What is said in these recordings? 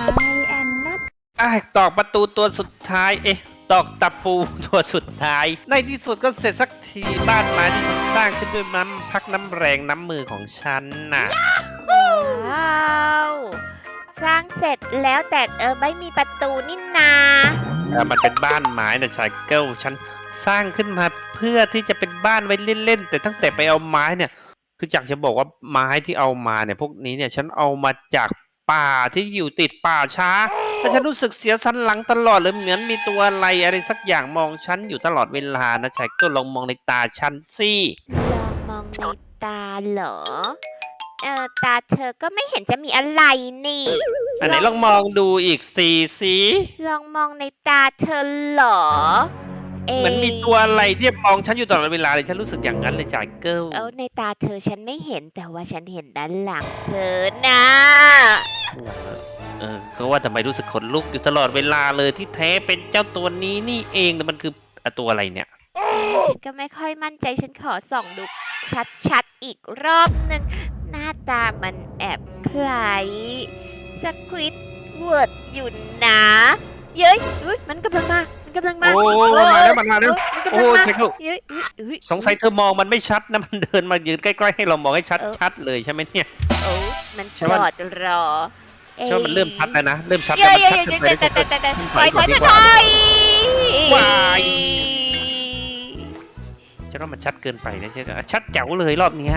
My and not อะตอกประตูตัวสุดท้าย เอ๊ะ ตอกตะปูตัวสุดท้าย ในที่สุดก็เสร็จสักทีบ้านไม้ที่ฉันสร้างขึ้นด้วยน้ำพักน้ำแรงน้ำมือของฉันน่ะ ว้าวสร้างเสร็จแล้วแต่เออไม่มีประตูนี่นาเออมันเป็นบ้านไม้นะชายเกิลฉันสร้างขึ้นมาเพื่อที่จะเป็นบ้านไว้เล่นๆแต่ตั้งแต่ไปเอาไม้เนี่ย คืออยากจะบอกว่าไม้ที่เอามาเนี่ยพวกนี้เนี่ยฉันเอามาจาก ป่าที่อยู่ติดป่าช้า แล้วฉันรู้สึกเสียสันหลังตลอดเลยเหมือนมีตัวอะไรอะไรสักอย่างมองฉันอยู่ตลอดเวลานะชายเกิลลองมองในตาฉันสิลองมองในตาเหรอ เออตาเธอก็ไม่เห็นจะมีอะไรนี่ อันไหนลองมองดูอีกสีสิลองมองในตาเธอเหรอเอ๊ะเหมือนมีตัวอะไรที่มองฉันอยู่ตลอดเวลาเลยฉันรู้สึกอย่างนั้นเลยชายเกิลเออในตาเธอฉันไม่เห็นแต่ว่าฉันเห็นด้านหลังเธอนะเออก็ ว่าทำไมรู้สึกขนลุกอยู่ตลอดเวลาเลยที่แท้เป็นเจ้าตัวนี้นี่เองแต่มันคืออะตัวอะไรเนี่ยเอ๊ะฉันก็ไม่ค่อยมั่นใจฉันขอส่องดูชัดๆอีกรอบหนึ่งหน้าตามันแอบคล้ายสควิตเวิร์ดอยู่นะ เย้ยอุ๊ยมันกำลังมา มันกำลังมาโอ้มาแล้วมันมาแล้ว มันกำโอ้ลังมาใช่เขาเย้ยอุ๊ยอุ๊ยสงสัยเธอมองมันไม่ชัดนะมันเดินมายืนใกล้ๆให้เรามองให้ชัดเออชัดเลยใช่ไหมเนี่ย โอ้มันใช่จว่าอดรอ เอ๊ะใช่ว่ามันเริ่มชัดแล้วนะ เริ่มชัดเย้แล้วยมันเย้ยชัดเย้ยเกินไปเย้ยแล้วเย้ยเย้ยเย้ยถอยถอยถอยถอยว้ายฉันว่ามันชัดเกินไปนะเชื่อชัดแจ๋วเลยรอบเนี้ย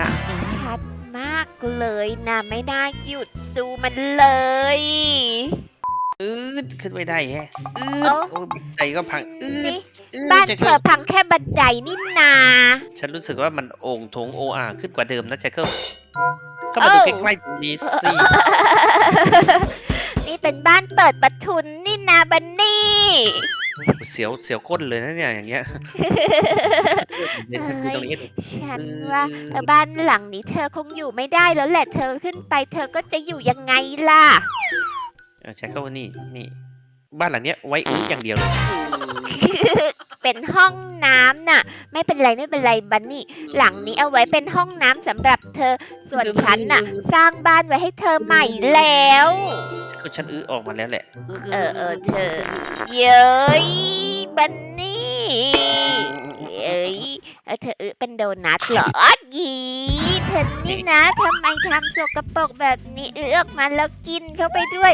ชัดมากเลยนะไม่น่าหยุดดูมันเลยอืดขึ้นไม่ได้แฮะอืดเอ้าโอ้ยบันไดก็พังอืดนี่อืดบ้านจะเธอพังแค่บันไดนี่นาฉันรู้สึกว่ามันโอ่งโถงโออาขึ้นกว่าเดิมนะแจ็คเกิลก็มาดูใกล้ๆตรงนี้สินี่เป็นบ้านเปิดประทุนนี่นาบันนี่เสียวเสียวก้นเลยนะเนี่ยอย่างเงี้ยเดี๋ยวฉันดูตรงนี้ให้ดูฉันว่าเออบ้านหลังนี้เธอคงอยู่ไม่ได้แล้วแหละเธอขึ้นไป เธอก็จะอยู่ยังไงล่ะ เออใช้คำว่านี่นี่ บ้านหลังเนี้ยไว้อื้ออย่างเดียวเลย เป็นห้องน้ำน่ะ ไม่เป็นไรไม่เป็นไรบันนี่ หลังนี้เอาไว้เป็นห้องน้ำสำหรับเธอ ส่วนฉันน่ะ สร้างบ้านไว้ให้เธอใหม่แล้ว ก็ฉันอื้อออกมาแล้วแหละ เออเออเธอ เย้ยบันนี่ เอ้ยเออเธอเออเป็นโดนัทเหรออ๋อยีเธอนี่นะทำไมทำสกปรกแบบนี้เออออกมาแล้วกินเข้าไปด้วย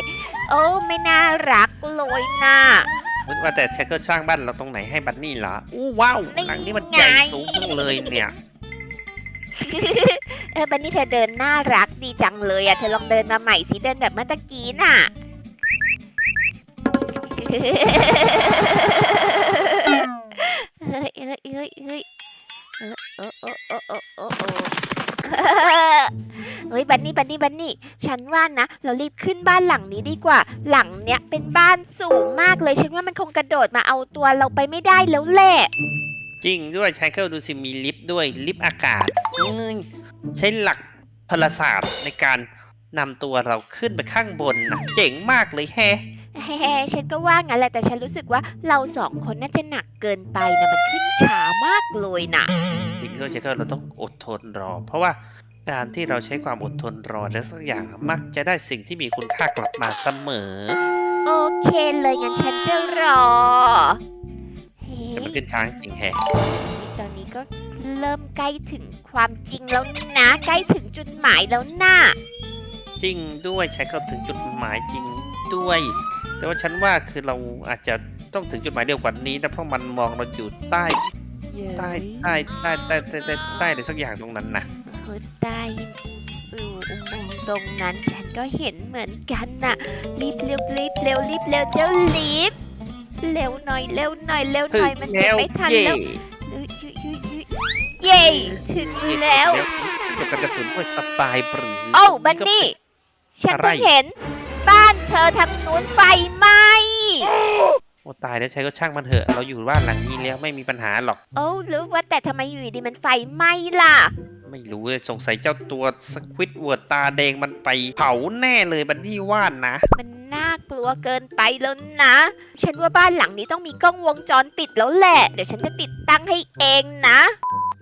โอ้ไม่น่ารักเลยนะว่าแต่แชคเกิลสร้างบ้านเราตรงไหนให้บันนี่เหรออู้ว้าวนี่หลังนี้มันใหญ่ไงสูงจังเลยเนี่ยเออบันนี่เธอเดินน่ารักดีจังเลยอะเธอลองเดินมาใหม่สิเดินแบบเมื่อตะกี้น่ะเฮ้ยเฮ้ยเฮ้ย เฮ้ยเออเออเออเออเออเออเออเฮ้ยบันนี่บันนี่บันนี่ฉันว่านะ เรารีบขึ้นบ้านหลังนี้ดีกว่า หลังเนี้ยเป็นบ้านสูงมากเลยฉันว่ามันคงกระโดดมาเอาตัวเราไปไม่ได้แล้วแหละจริงด้วยแชคเกิลดูสิมีลิฟต์ด้วยลิฟต์อากาศใช้หลักพลศาสตร์ในการนำตัวเราขึ้นไปข้างบนนะเจ๋งมากเลยแฮะ แฮ่ๆฉันก็ว่างั้นแหละแต่ฉันรู้สึกว่าเราสองคนน่าจะหนักเกินไปนะมันขึ้นช้ามากเลยนะจริงด้วยแชคเกิลเราต้องอดทนรอ เพราะว่าการที่เราใช้ความอดทนรอแล้วสักอย่างมักจะได้สิ่งที่มีคุณค่ากลับมาเสมอ โอเคเลยงั้นฉันจะรอเฮ้แต่มันยขึ้นช้าจริงแฮะตอนนี้ก็เริ่มใกล้ถึงความจริงแล้วนะ ใกล้ถึงจุดหมายแล้วนะจริงด้วยใช้เข้าถึงจุดหมายจริง ด้วย แต่ว่าฉันว่าคือเราอาจจะต้องถึงจุดหมายเร็วกว่านี้นะเพราะมันมองเราอยู่ใต้ใต้ใต้ใต้ใต้ใต้ใต้ใต้อะไรสักอย่างตรงนั้นนะเฮ้ยใต้อืออุโมงค์ตรงนั้นฉันก็เห็นเหมือนกันน่ะรีบเร็วรีบเร็วรีบเร็วเจ้ารีบเร็วหน่อยเร็วหน่อยเร็วหน่อยมันจะไม่ทันเย่แล้วเอ้ยยุยยุยยุยเย้ถึงแล้วเก็บกระสุนด้วยสปายปรือโอ้าบันนี่ฉันอะไรเพิ่งเห็นบ้านเธอทางนู้นไฟไหม้โอ้ตายแล้วใช้ก็ช่างมันเถอะ เราอยู่บ้านหลังนี้แล้วไม่มีปัญหาหรอก โอ้าหรือว่าแต่ทำไมอยู่ดีมันไฟไหม้ล่ะ ไม่รู้เลยสงสัยเจ้าตัวสควิตเวิร์ดตาแดงมันไปเผาแน่เลยบันนี่ว่านนะ มันน่ากลัวเกินไปแล้วนะ ฉันว่าบ้านหลังนี้ต้องมีกล้องวงจรปิดแล้วแหละ เดี๋ยวฉันจะติดตั้งให้เองนะ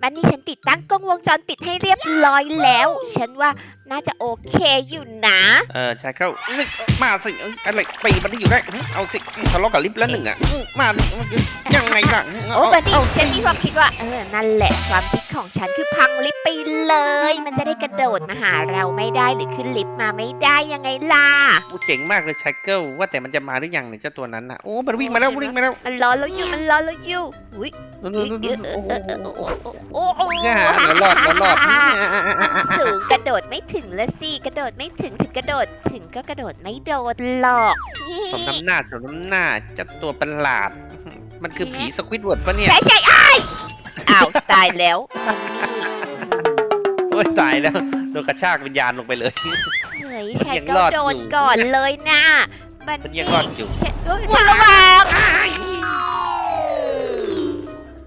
บ้านนี้ฉันติดตั้งกล้องวงจรปิดให้เรียบร้อยแล้ว ฉันว่า น่าจะโอเคอยู่นะ เออชายเก้านี่มาสิเอ้ยอะไรปีมันได้อยู่ได้หึเอาสิทะเลาะกับลิฟต์แล้วหนึ่งอะหึมาดิยังไงล่ะโอ้บัดดี้เอาฉันมีความคิดว่าเออนั่นแหละความคิดของฉันคือพังลิฟต์ไปเลย มันจะได้กระโดดมาหาเราไม่ได้หรือขึ้นลิฟต์มาไม่ได้ยังไงล่ะโอ้เจ๋งมากเลยชายเก้าว่าแต่มันจะมาหรือยังเนี่ยเจ้าตัวนั้นน่ะโอ้มันวิ่งมาแล้ววิ่งมาแล้วมันรอเราอยู่มันรอเราอยู่อุ้ยนู่นเอนู่นอนู่นเอนู่อนเออเออโอ้โอ้โอ้โอ้ง่าเรารอดเรารอด สูงกระโดดไม่ถึงละสิกระโดดไม่ถึงถึงกระโดดถึงก็กระโดดไม่โดดหรอกสมน้ำหน้าสมน้ำหน้าเจัดตัวประหลาด มันคือผีสควิดเวิร์ดปะเนี่ย ใช่ใช่อ้ายอ้าวตายแล้วโอ้ยตายแล้วโดนกระชากวิญญาณลงไปเลยเฮ้ยชายยังก็รอดโดนอยู่ก่อนเลยนะบันมันยังรอดอยู่ฉันโอ้ยฉันระวัง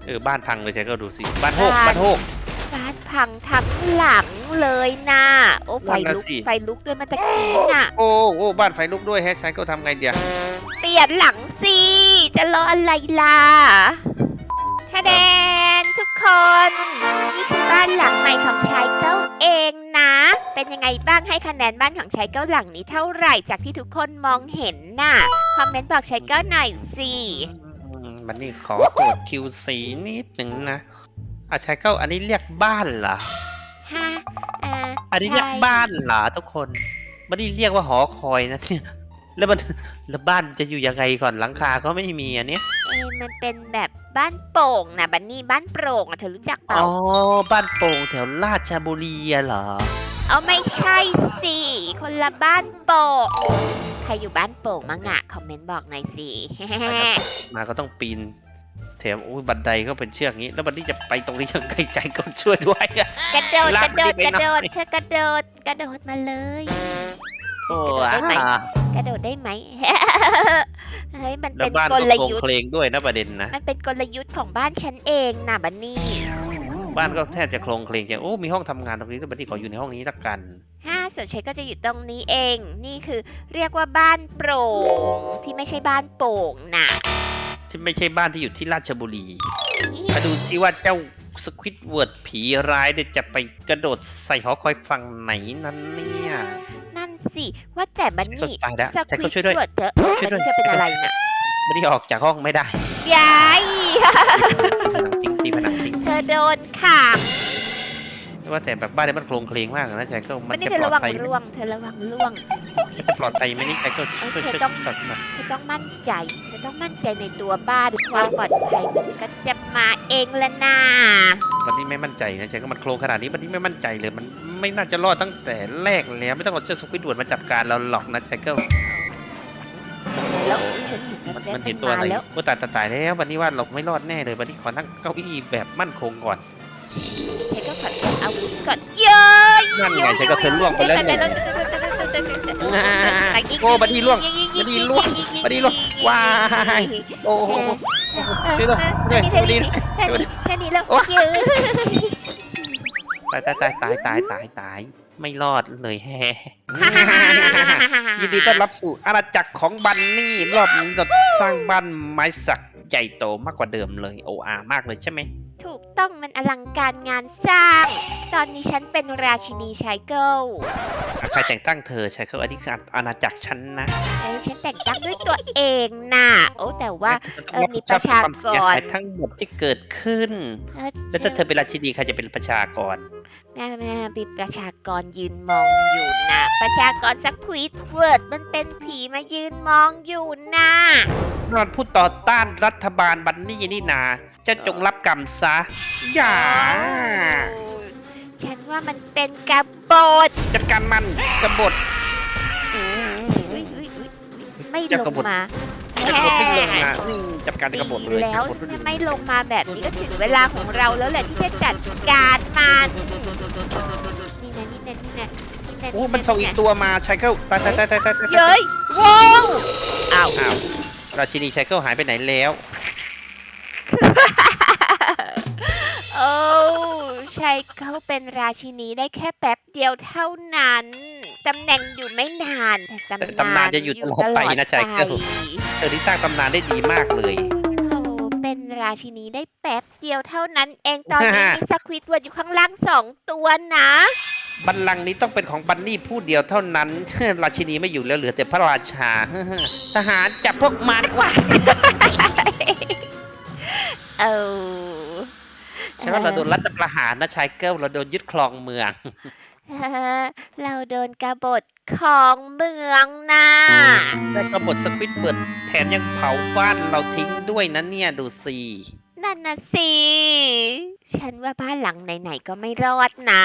เออบ้านพังเลยใช่ก็ดูสิบ้านโฮกบ้านบ้านโฮก บ้านพังทั้งหลังเลยนะโอ้ไฟนั่นลุน่ะกสิ ไฟลุกด้วยเมันตะกี้น่ะ โอ้โอ้บ้านไฟลุกด้วยแฮะใช้ก็ทำไงเดียวเปลี่ยนหลังสิจะรออะไรล่ะทะแดนทุกคน นี่คือบ้านหลังใหม่ของชายเก้าเองนะ เป็นยังไงบ้างให้คะแนนบ้านของชายเก้าหลังนี้เท่าไหร่จากที่ทุกคนมองเห็นน่ะ คอมเมนต์บอกชายเก้าหน่อยสิ อืมมันนี่ขอตรวจ QC นิดหนึ่งนะ อาชายเก้าอันนี้เรียกบ้านเหรอ ฮะอ่าอันนี้เรียกใช่บ้านเหรอทุกคนไม่ได้เรียกว่าหอคอยนะเนี่ยแล้วมันแล้วบ้านจะอยู่ยังไงก่อนหลังคาก็ไม่มีอันเนี้ยเอะมันเป็นแบบบ้านโป่งนะบันนี่บ้านโปร่งอะเธอรู้จักเปล่า อ๋อบ้านโป่งแถวราชบุรีอะเหรอเอาไม่ใช่สิ คนละบ้านโป่งใครอยู่บ้านโป่งมั้งอะคอมเมนต์บอกหน่อยสิ มาก็ต้องปีน แถมอุ้ยบันไดก็เป็นเชือกงี้ แล้วบันนี้จะไปตรงนี้ยังไงใจก็ช่วยด้วยอะ กระโดดลากกระโดดไปกระหน่โดอยดเธอกระโดดกระโดดมาเลย โอ้ได้ไหม อ่ากระโดดได้ไหม เฮ้ยมันแล้วเป็นบ้านกก็ลโครงยุทธ์ เพลงด้วยนะประเด็นนะ มันเป็นกลยุทธ์ของบ้านฉันเองนะบันนี่บ้านก็แทบจะโครงเพลงจังโอ้มีห้องทำงานตรงนี้ก็บันนี้ขออยู่ในห้องนี้ละกัน ห้าส่วนฉันก็จะอยู่ตรงนี้เอง นี่คือเรียกว่าบ้านโปร่งที่ไม่ใช่บ้านโป่งน่ะ ที่ไม่ใช่บ้านที่อยู่ที่ราชบุรี มาดูซิว่าเจ้าสควิตเวิร์ดผีร้ายเนี่ยจะไปกระโดดใส่หอคอยฝั่งไหนนั้นเนี่ย นั่นสิว่าแต่บันนี่ตายแล้วสใช้ควิเขาตช่วยด้วยเวิร์ดเธอช่วยด้วยจะเป็นอะไรน่ะบันนี้ออกจากห้องไม่ได้ยายผนังทิ้งตีผนังทิ้งเธอโดนขังว่าแต่แบบบ้านนี้มันโครงเพลงมากนะใจก็มับันนนี่จะเธอปลอระวัดงภัยร่วงเธอระวังร่วงมันจะ ปลอดภัยไหมนี่ใจก็เอ้ยช่วยเธอช่วยต้องช่วยหน่อยเธอต้องมั่นใจเธอต้องมั่นใจในตัวบ้านความปลอดภัยมันก็จะมาเองละนะวันนี้ไม่มั่นใจนะใจก็มันโครงขนาดนี้วันนี้ไม่มั่นใจเลย มันไม่น่าจะรอดตั้งแต่แรกแล้วไม่ต้องเอาเจ้าสควิดเวิร์ดมาจัดการเราหรอกนะใจก็แล้วอุ๊ยฉันเห็นมันแว๊บมันๆเห็นตัวอะไรมาแล้วโอ้ตายตายตายแล้ววันนี้ว่าเราไม่รอดแน่เลยวันนี้ขอนั่งเก้าอี้แบบมั่นคงก่อนฉันก็ขอเอาอาวุธก่อนเย้ยนั่นไงใจก็เธอล่วงไปแล้วเนี่ย โอ้บัดนี้ล่วงบัดนี้ล่วงบัดนี้ล่วงว้ายโอ้โหช่วยด้วยช่วยด้วยแค่ช่วยนี้ด้วยแค่นี้แค่นี้แล้วโอ๊ยเย้ยตายตายตายตายตายตายตายไม่รอดเลยแฮยินดีต้อนรับสู่อาณาจักรของบันนี่รอบนี้เราสร้างบ้านไม้สักใหญ่โตมากกว่าเดิมเลยโออามากเลยใช่ไหมถู กต้องมันอลังการงานสร้าง ตอนนี้ฉันเป็นราชินีชายเกิลอะใครแต่งตั้งเธอใช่เขาอันนี้คืออาณาจักรฉันนะเอ้ยฉันแต่งตั้งด้วยตัวเองน่ะโอ้แต่ว่าเออมีประชากรความเสียหายทั้งหมดที่เกิดขึ้นเออแล้วถ้าเธอเป็นราชินีใครจะเป็นประชากรแม่แม่มีประชากรยืนมองอยู่นะประชากรสักควิดเวิร์ดมันเป็นผีมายืนมองอยู่นะนอนผู้ต่อต้านรัฐบาลบันนี่นี่นา เจะจงรับกรรมซะ อย่า ฉันว่ามันเป็นกบฏจัดการมันกบฏอืมอุ๊ยอุ๊ยอุ๊ยไม่จะลกงบฏมาจะกบฏไม่ลงมาอืมจัดการกบฏเลยแล้วกบฏไม่ลงมาแบบนี้ก็ถึงเวลาของเราแล้วแหละที่จะจัดการมันนี่นะนี่นะนี่นะนี่นะโอ้มันส่งอีกตัวมาชายเกิลตายตายตายตายตายตายเย้ยว้าวอ้าวอ้าวราชินีชายเกิลหายไปไหนแล้ว ใช่เขาเป็นราชินีได้แค่แป๊บเดียวเท่านั้น ตำแหน่งอยู่ไม่นานแต่แต่ตำนานตำนานจะอยู่ตลอดไปนะใจเกิลเธอที่สร้างตำนานได้ดีมากเลยโอ้เป็นราชินีได้แป๊บเดียวเท่านั้น เองตอนนี้มีสควิตเวิร์ดอยู่ข้างล่างสองตัวนะบัลลังก์นี้ต้องเป็นของบันนี่ผู้เดียวเท่านั้น ราชินีไม่อยู่แล้วเหลือแต่พระราชา ทหารจับพวกมันว่าเออใช่ว่าเราโดนรัฐประหารนะชายเกิลเราโดนยึดครองเมืองเออเราโดนกบฏของเมืองนะแล้วก็บทสควิตเบิร์ดแถมยังเผาบ้านเราทิ้งด้วยนะเนี่ยดูสินั่นน่ะสิ ฉันว่าบ้านหลังไหนๆก็ไม่รอดนะ